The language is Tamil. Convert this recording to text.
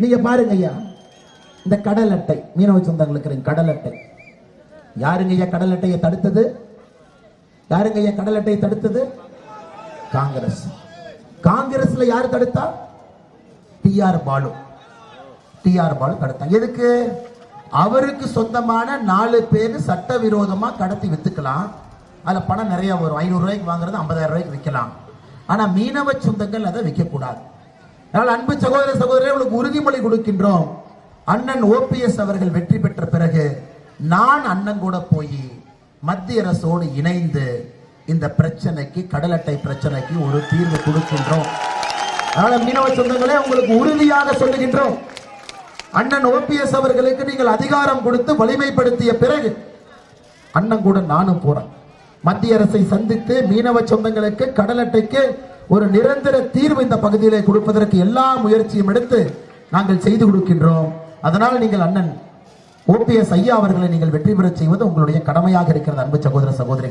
நீங்க பாருங்க ஐயா இந்த கடல் அட்டை மீனவ சொந்தங்களுக்கு கடல் அட்டை. யாருங்க ஐயா கடல் அட்டையை தடுத்தது? யாருங்க ஐயா கடல் அட்டையை தடுத்தது? காங்கிரஸ். காங்கிரஸ்ல யார் தடுத்தா? T R Baalu. T R Baalu தடுத்தா எதுக்கு? அவருக்கு சொந்தமான நாலு பேர் சட்டவிரோதமா கடத்தி வித்துக்கலாம். அதுல பணம் நிறைய வரும். ஐநூறு ரூபாய்க்கு வாங்குறது ஐம்பதாயிரம் ரூபாய்க்கு விற்கலாம் ஆனா மீனவ சொந்தங்கள் அதை விற்கக்கூடாது அதனால் அன்பு சகோதர சகோதரர் உங்களுக்கு உறுதிமொழி கொடுக்கின்றோம். அண்ணன் ஓபிஎஸ் அவர்கள் வெற்றி பெற்ற பிறகு நான் அண்ணன் கூட போய் மத்திய அரசோடு இணைந்து இந்த பிரச்சனைக்கு கடல் அட்டை பிரச்சனைக்கு ஒரு தீர்வு கொடுக்கின்றோம். அதனால மீனவ சொந்தங்களே உங்களுக்கு உறுதியாக சொல்லுகின்றோம். அண்ணன் ஓபிஎஸ் அவர்களுக்கு நீங்கள் அதிகாரம் கொடுத்து வலிமைப்படுத்திய பிறகு அண்ணன் கூட நானும் போறேன். மத்திய அரசை சந்தித்து மீனவ சொந்தங்களுக்கு கடல் அட்டைக்கு ஒரு நிரந்தர தீர்வு இந்த பகுதியிலே கொடுப்பதற்கு எல்லா முயற்சியும் எடுத்து நாங்கள் செய்து கொடுக்கின்றோம். அதனால் நீங்கள் அண்ணன் ஓபிஎஸ் ஐயா அவர்களை நீங்கள் வெற்றி பெறச் செய்வது உங்களுடைய கடமையாக இருக்கிறது அன்பு சகோதர சகோதரி.